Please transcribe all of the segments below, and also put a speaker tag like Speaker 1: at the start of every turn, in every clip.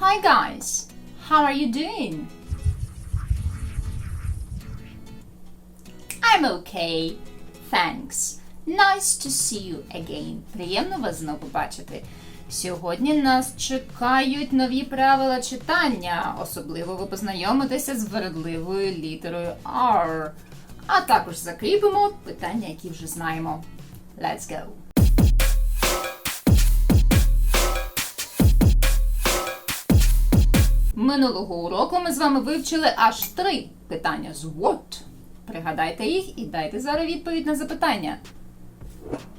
Speaker 1: Hi guys, how are you doing? I'm okay, thanks. Nice to see you again. Приємно вас знову бачити. Сьогодні нас чекають нові правила читання. Особливо ви познайомитеся з вередливою літерою R. А також закріпимо питання, які вже знаємо. Let's go! Минулого уроку ми з вами вивчили аж три питання з what. Пригадайте їх і дайте зараз відповідь на запитання.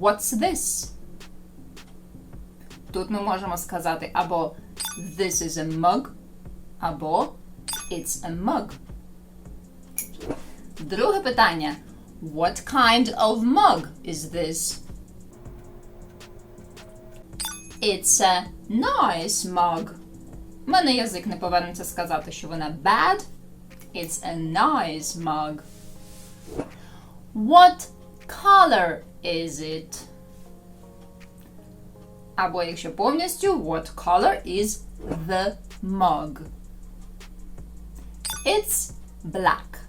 Speaker 1: What's this? Тут ми можемо сказати або This is a mug, або It's a mug. Друге питання. What kind of mug is this? It's a nice mug. У мене язик не повернеться сказати, що вона bad. It's a nice mug. What color is it? Або якщо повністю, what color is the mug? It's black.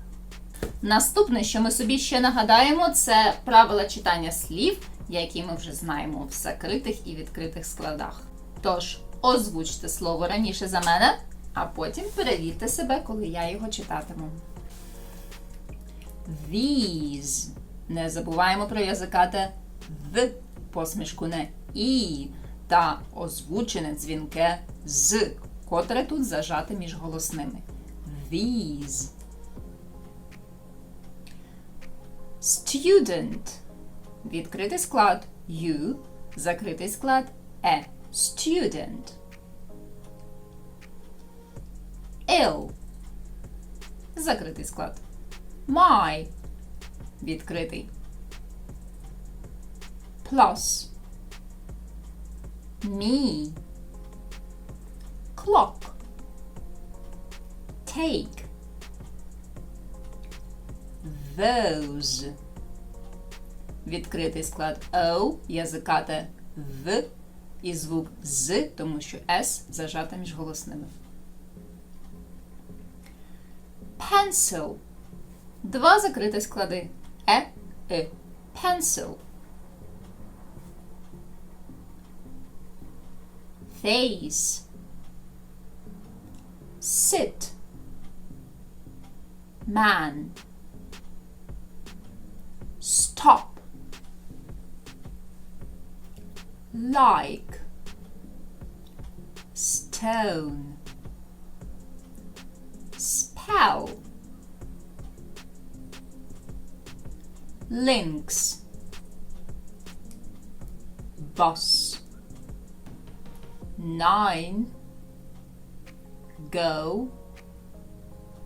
Speaker 1: Наступне, що ми собі ще нагадаємо, це правила читання слів, які ми вже знаємо в закритих і відкритих складах. Тож, озвучте слово раніше за мене, а потім перевірте себе, коли я його читатиму. These. Не забуваємо про язикате в посмішку не і та озвучене дзвінке з, котре тут зажате між голосними. These. Student. Відкритий склад you, закритий склад a. Student. Ill. Закритий склад. My. Відкритий. Plus. Me. Clock. Take. Those. Відкритий склад O, язикате в і звук з, тому що S зажата між голосними. Pencil. Два закриті склади. Е, и. Pencil. Face. Sit. Man. Stop. Like. Stone. Spell. Links. Boss. Nine. Go.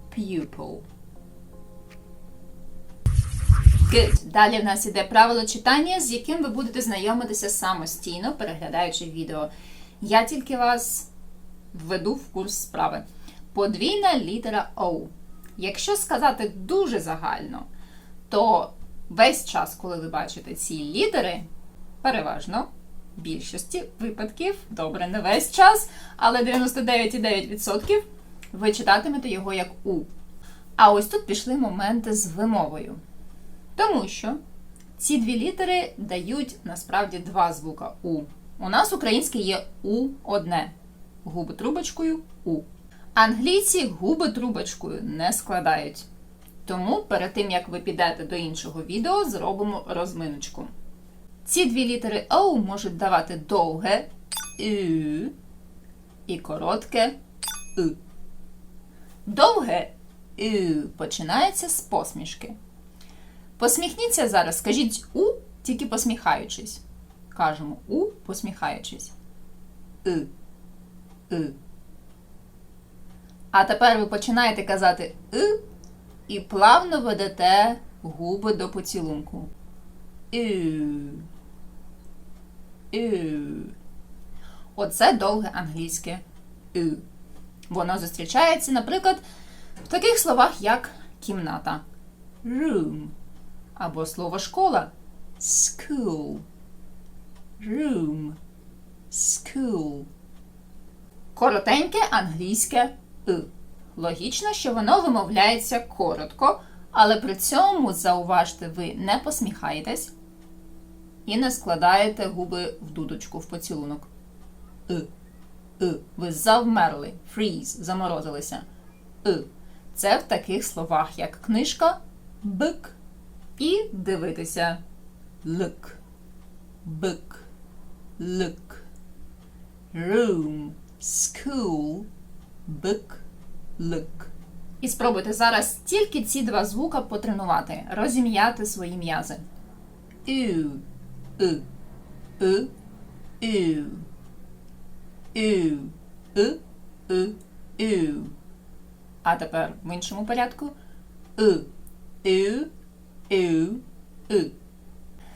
Speaker 1: Pupil. Good. Далі в нас іде правило читання, з яким ви будете знайомитися самостійно, переглядаючи відео. Я тільки вас введу в курс справи. Подвійна літера O. Якщо сказати дуже загально, то весь час, коли ви бачите ці літери, переважно в більшості випадків, добре, не весь час, але 99,9% ви читатимете його як У. А ось тут пішли моменти з вимовою. Тому що ці дві літери дають насправді два звука У. У нас українське є У одне. Губи трубочкою У. Англійці губи трубочкою не складають. Тому перед тим, як ви підете до іншого відео, зробимо розминочку. Ці дві літери О можуть давати довге Ю і коротке У. Довге Ю починається з посмішки. Посміхніться зараз, скажіть У, тільки посміхаючись. Кажемо У, посміхаючись. И. И. А тепер ви починаєте казати И і плавно ведете губи до поцілунку. Ю. Ю. Оце довге англійське Ю. Воно зустрічається, наприклад, в таких словах, як кімната. Room. Або слово школа school. Room. School. Коротеньке англійське «и». Логічно, що воно вимовляється коротко, але при цьому, зауважте, ви не посміхаєтесь і не складаєте губи в дудочку в поцілунок. «и». «и». Ви завмерли. Freeze, заморозилися. «и». Це в таких словах, як книжка, бик і дивитися. Look, book, look. Room, school, book, look. І спробуйте зараз тільки ці два звука потренувати, розім'яти свої м'язи. Ю, у, у, ю. Ю, у, у, ю. А тепер в іншому порядку. У, ю, ю, у.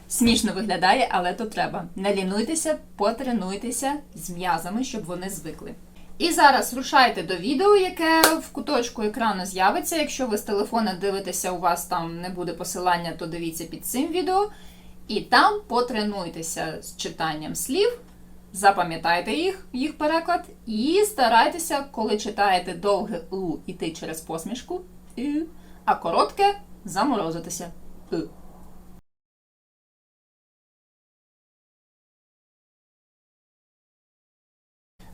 Speaker 1: Смішно виглядає, але то треба. Не лінуйтеся, потренуйтеся з м'язами, щоб вони звикли. І зараз рушайте до відео, яке в куточку екрану з'явиться. Якщо ви з телефона дивитеся, у вас там не буде посилання, то дивіться під цим відео. І там потренуйтеся з читанням слів, запам'ятайте їх, їх переклад, і старайтеся, коли читаєте довге У, іти через посмішку, а коротке заморозитися. «И».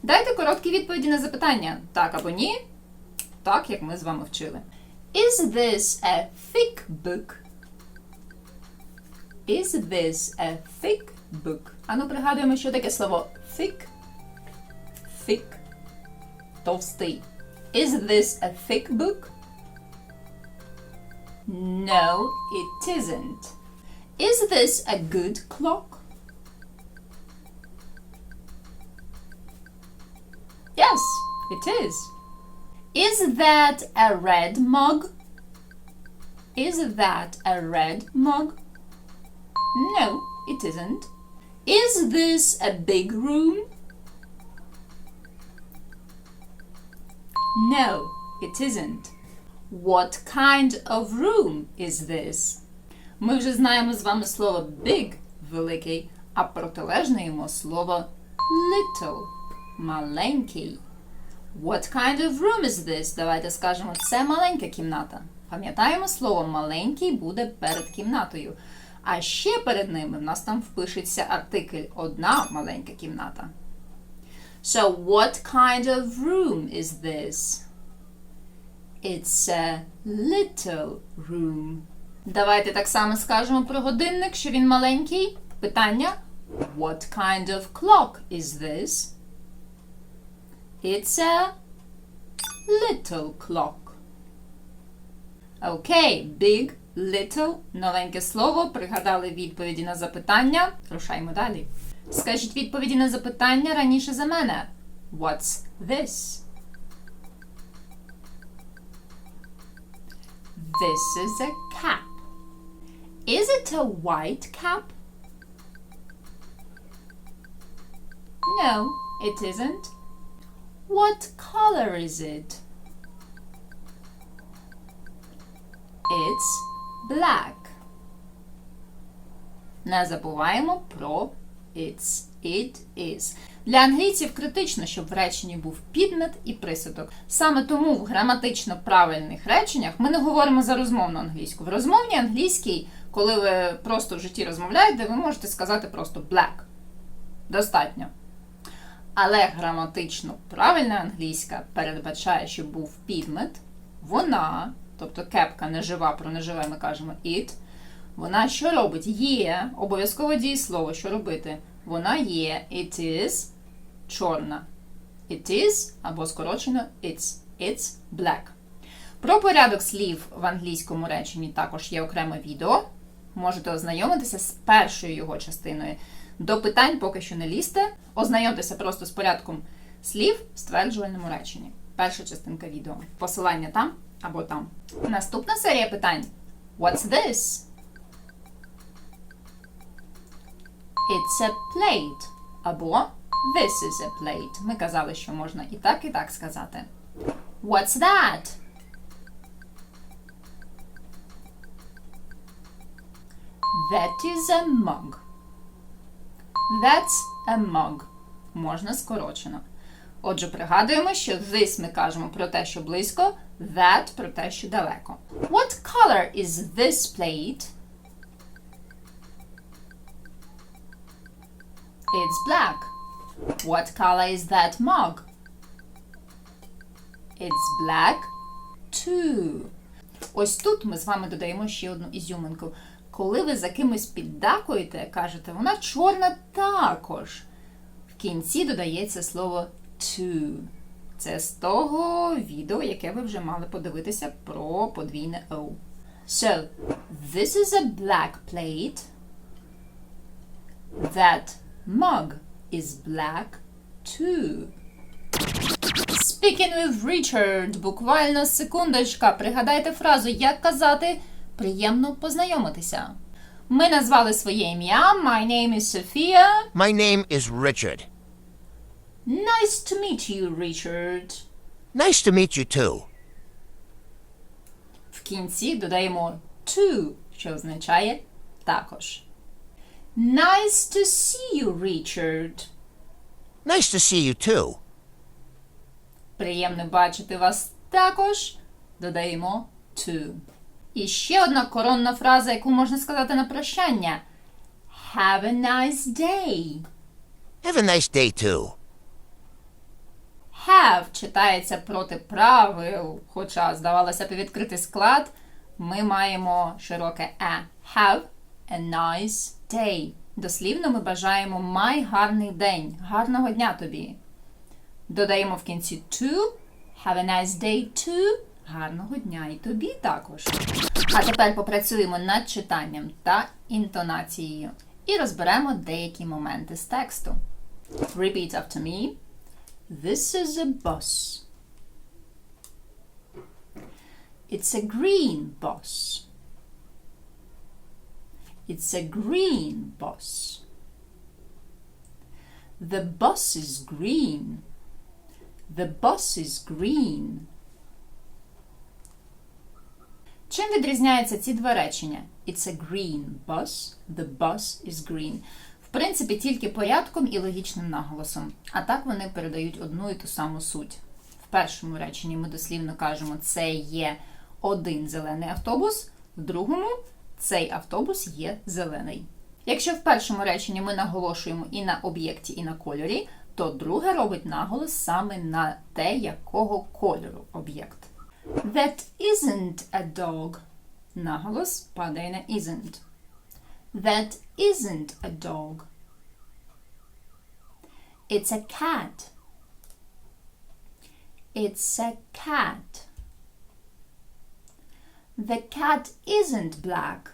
Speaker 1: Дайте короткі відповіді на запитання так або ні, так як ми з вами вчили. Is this a thick book? Is this a thick book? Ану пригадуємо, що таке слово thick. Thick. Товстий. Is this a thick book? No, it isn't. Is this a good clock? Yes, it is. Is that a red mug? Is that a red mug? No, it isn't. Is this a big room? No, it isn't. What kind of room is this? Ми вже знаємо з вами слово big великий, а протилежне йому слово little маленький. What kind of room is this? Давайте скажемо, це маленька кімната. Пам'ятаємо, слово маленький буде перед кімнатою. А ще перед ними в нас там впишеться артикль одна маленька кімната. So, what kind of room is this? It's a little room. Давайте так само скажемо про годинник, що він маленький. Питання: What kind of clock is this? It's a little clock. Окей, big, little, новеньке слово. Пригадали відповіді на запитання. Рушаймо далі. Скажіть відповіді на запитання раніше за мене. What's this? This is a cap. Is it a white cap? No, it isn't. What color is it? It's black. Не забуваємо про it's, it is. Для англійців критично, щоб в реченні був підмет і присудок. Саме тому в граматично правильних реченнях ми не говоримо за розмовну англійську. В розмовній англійській, коли ви просто в житті розмовляєте, ви можете сказати просто black. Достатньо. Але граматично правильна англійська передбачає, щоб був підмет, вона, тобто кепка нежива, про неживе ми кажемо it, вона що робить? Є, обов'язково дієслово, що робити? Вона є, it is чорна. It is або скорочено it's. It's black. Про порядок слів в англійському реченні також є окреме відео. Можете ознайомитися з першою його частиною. До питань поки що не лізьте. Ознайомтеся просто з порядком слів в стверджувальному реченні. Перша частинка відео. Посилання там або там. Наступна серія питань. What's this? It's a plate. Або This is a plate. Ми казали, що можна і так, і так сказати. What's that? That is a mug. That's a mug. Можна скорочено. Отже, пригадуємо, що this ми кажемо про те, що близько, that про те, що далеко. What color is this plate? It's black. What color is that mug? It's black too. Ось тут ми з вами додаємо ще одну ізюминку. Коли ви за кимось піддакуєте, кажете, вона чорна також. В кінці додається слово to. Це з того відео, яке ви вже мали подивитися про подвійне O. So, this is a black plate. That mug is black too. Speaking with Richard. Буквально секундочка. Пригадайте фразу, як казати приємно познайомитися. Ми назвали своє ім'я. My name is Sophia.
Speaker 2: My name is Richard.
Speaker 1: Nice to meet you, Richard.
Speaker 2: Nice to meet you too.
Speaker 1: В кінці додаємо to, що означає також. Nice to see you, Richard.
Speaker 2: Nice to see you too.
Speaker 1: Приємно бачити вас також. Додаємо to. І ще одна коронна фраза, яку можна сказати на прощання. Have a nice day.
Speaker 2: Have a nice day too.
Speaker 1: Have читається проти правил, хоча, здавалося б, відкритий склад. Ми маємо широке е. Have a nice day. Дослівно ми бажаємо май гарний день. Гарного дня тобі. Додаємо в кінці to. Have a nice day too. Гарного дня і тобі також. А тепер попрацюємо над читанням та інтонацією. І розберемо деякі моменти з тексту. Repeat after me. This is a bus. It's a green bus. It's a green bus. The bus is green. The bus is green. Чим відрізняються ці два речення? It's a green bus. The bus is green. В принципі, тільки порядком і логічним наголосом. А так вони передають одну і ту саму суть. В першому реченні ми дослівно кажемо, це є один зелений автобус, в другому цей автобус є зелений. Якщо в першому реченні ми наголошуємо і на об'єкті, і на кольорі, то друге робить наголос саме на те, якого кольору об'єкт. That isn't a dog. Наголос падає на isn't. That isn't a dog. It's a cat. It's a cat. The cat isn't black.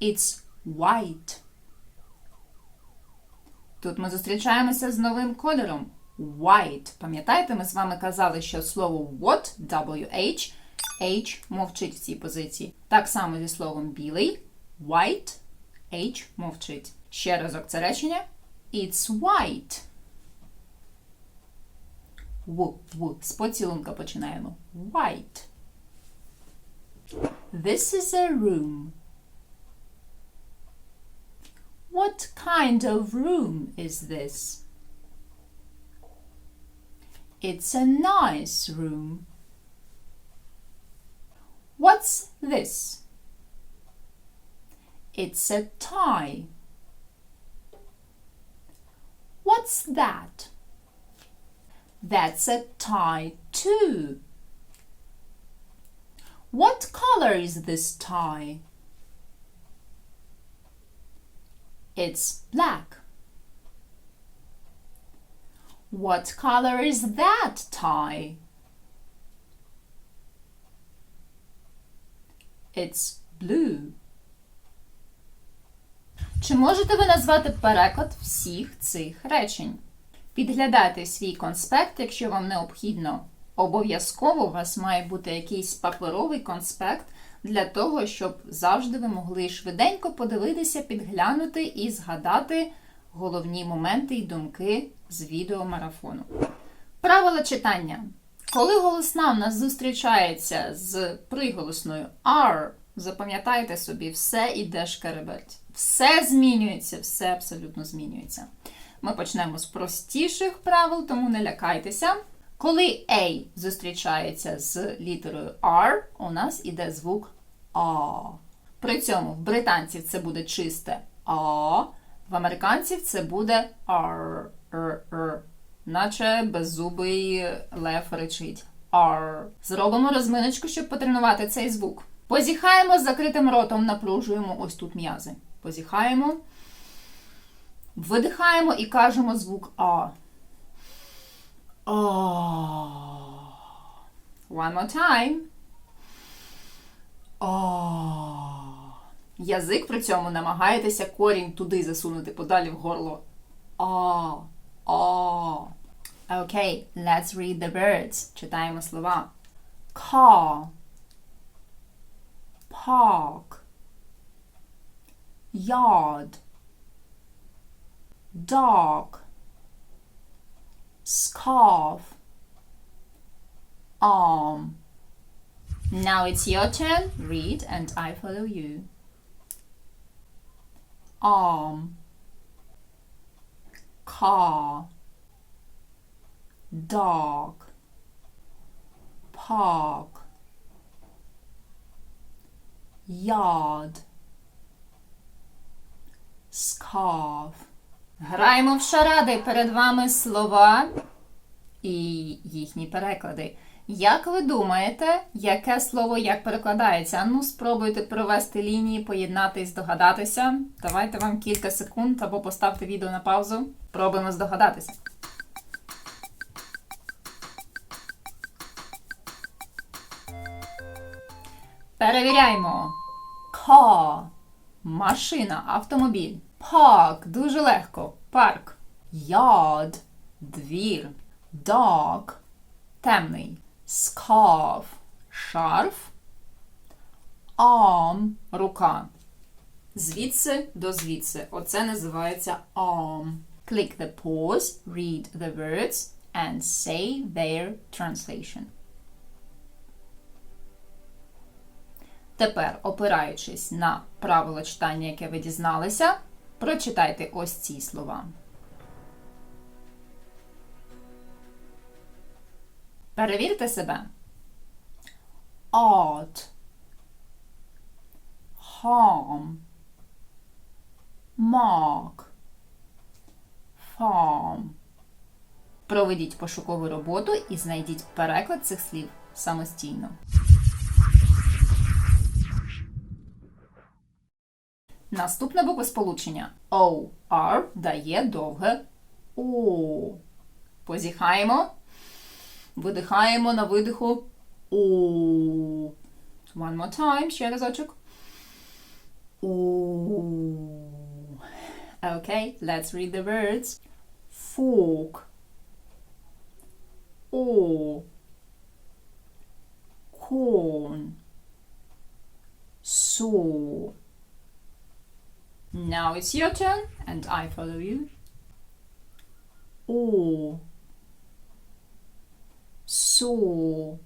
Speaker 1: It's white. Тут ми зустрічаємося з новим кольором. White. Пам'ятаєте, ми з вами казали, що слово what, W-H, H мовчить в цій позиції. Так само зі словом білий. White, H мовчить. Ще разок це речення. It's white. В, в. З поцілунка починаємо. White. This is a room. What kind of room is this? It's a nice room. What's this? It's a tie. What's that? That's a tie too. What color is this tie? It's black. What color is that tie? It's blue. Чи можете ви назвати переклад всіх цих речень? Підглядайте свій конспект, якщо вам необхідно. Обов'язково у вас має бути якийсь паперовий конспект для того, щоб завжди ви могли швиденько подивитися, підглянути і згадати головні моменти і думки з відеомарафону. Правила читання. Коли голосна в нас зустрічається з приголосною R, запам'ятайте собі, все іде шкереберть. Все змінюється, все абсолютно змінюється. Ми почнемо з простіших правил, тому не лякайтеся. Коли A зустрічається з літерою R, у нас іде звук А. При цьому в британців це буде чисте А, в американців це буде R, R, R. Наче беззубий лев речить. R. Зробимо розминочку, щоб потренувати цей звук. Позіхаємо з закритим ротом, напружуємо ось тут м'язи. Позіхаємо. Видихаємо і кажемо звук А. А. One more time. А. Язик при цьому намагаєтеся корінь туди засунути подалі в горло. А. А. Окей, let's read the words. Читаємо слова. Car. Park. Yard. Dog. Scarf. Arm. Now it's your turn. Read and I follow you. Arm. Car. Dog. Park. Yard. Scarf. Граємо в шаради. Перед вами слова і їхні переклади. Як ви думаєте, яке слово як перекладається? Ну, спробуйте провести лінії, поєднати і здогадатися. Давайте вам кілька секунд або поставте відео на паузу. Пробуємо здогадатися. Перевіряємо. Car – машина, автомобіль. Park – дуже легко. Парк. Yard – двір. Dark – темний. Scarf – шарф. Arm – рука. Звідси до звідси. Оце називається arm. Click the pause, read the words and say their translation. Тепер, опираючись на правило читання, яке ви дізналися, прочитайте ось ці слова. Перевірте себе. Art. Harm. Mark. Farm. Проведіть пошукову роботу і знайдіть переклад цих слів самостійно. Наступне буквосполучення O, R дає довге О. Позіхаємо. Видихаємо на видиху О. One more time, ще разочок. О. Okay, let's read the words. Fork. Or. Corn. Saw. Now it's your turn, and I follow you. Or. Saw.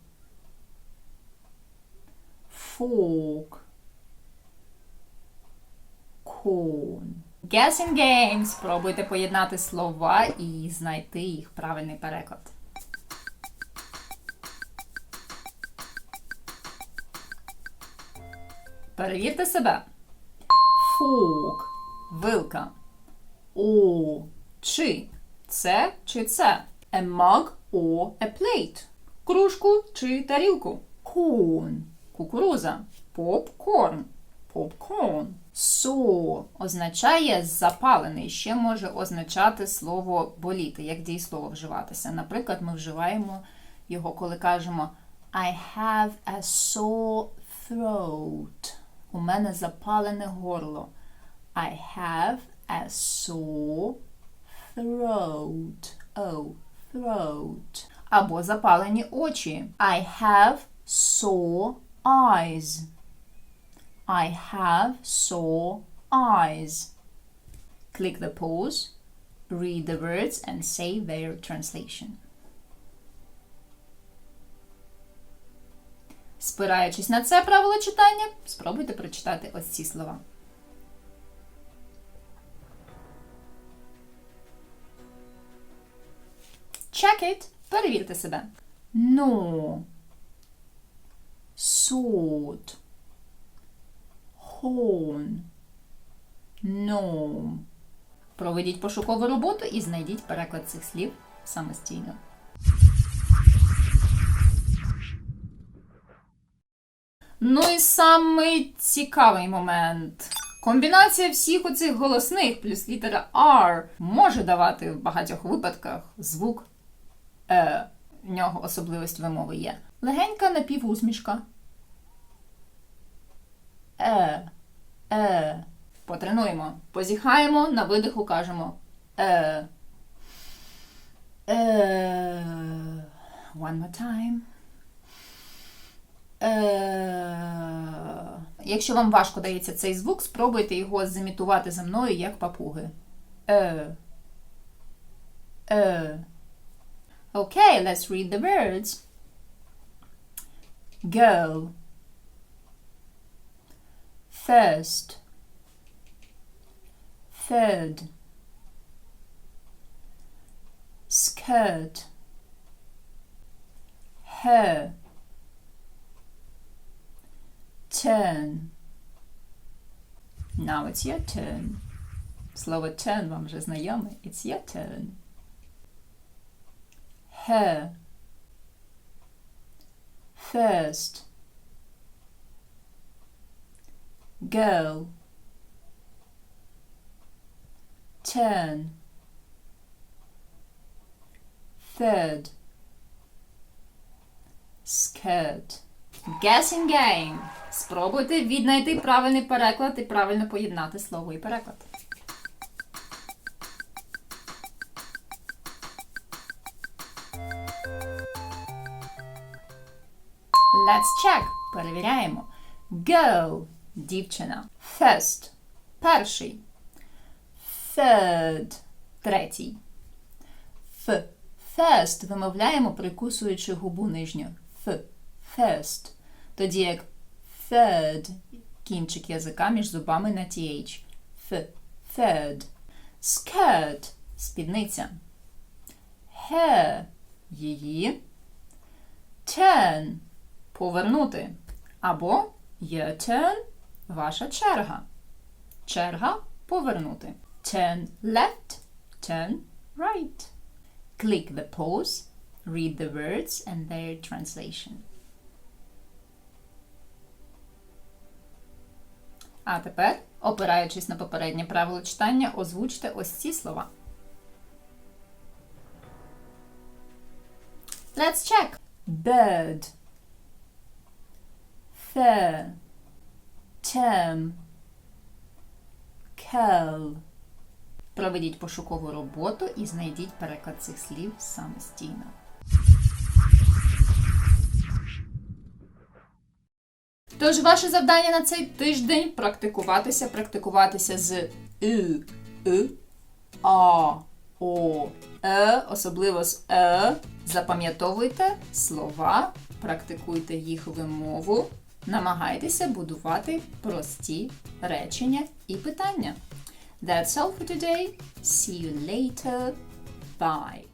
Speaker 1: Fork. Corn. Guessing game. Спробуйте поєднати слова і знайти їх правильний переклад. Перевірте себе. Fork – вилка. О – чи. Це чи це. A mug or a plate. Кружку чи тарілку. Corn – кукуруза. Popcorn – popcorn. So означає запалений. Ще може означати слово боліти, як дієслово вживатися. Наприклад, ми вживаємо його, коли кажемо I have a sore throat. У мене запалене горло. I have a sore throat. Oh, throat. Або запалені очі. I have sore eyes. I have sore eyes. Click the pause, read the words and say their translation. Спираючись на це правило читання, спробуйте прочитати ось ці слова. Check it. Перевірте себе. Но. Суд. Хун. Ном. Проведіть пошукову роботу і знайдіть переклад цих слів самостійно. Ну і самий цікавий момент. Комбінація всіх оцих голосних плюс літера R може давати в багатьох випадках звук Е. В нього особливість вимови є. Легенька напівусмішка. Е. Е. Потренуємо. Позіхаємо, на видиху кажемо Е. Е. One more time. Е. Якщо вам важко дається цей звук, спробуйте його зімітувати за мною як папуги. Е. Е. Okay, let's read the words. Girl. First. Third. Skirt. Her. Turn. Now it's your turn. Слово turn вам вже знайоме. It's your turn. Her. First. Girl. Turn. Third. Skirt. Guessing game. Спробуйте віднайти правильний переклад і правильно поєднати слово і переклад. Let's check. Перевіряємо. Girl – дівчина. First – перший. Third – третій. F. First вимовляємо, прикусуючи губу нижню. F. First. Тоді як third – кінчик язика між зубами на th. F. Third. Skirt – спідниця. Hair – її. Turn – повернути. Або your turn – ваша черга. Черга – повернути. Turn left, turn right. Click the pause, read the words and their translation. А тепер, опираючись на попереднє правило читання, озвучте ось ці слова. Let's check. Bird. Fair. Term. Curl. Проведіть пошукову роботу і знайдіть переклад цих слів самостійно. Тож ваше завдання на цей тиждень практикуватися, практикуватися з и, и, а, о, е, особливо з е. Запам'ятовуйте слова, практикуйте їх вимову, намагайтеся будувати прості речення і питання. That's all for today. See you later. Bye.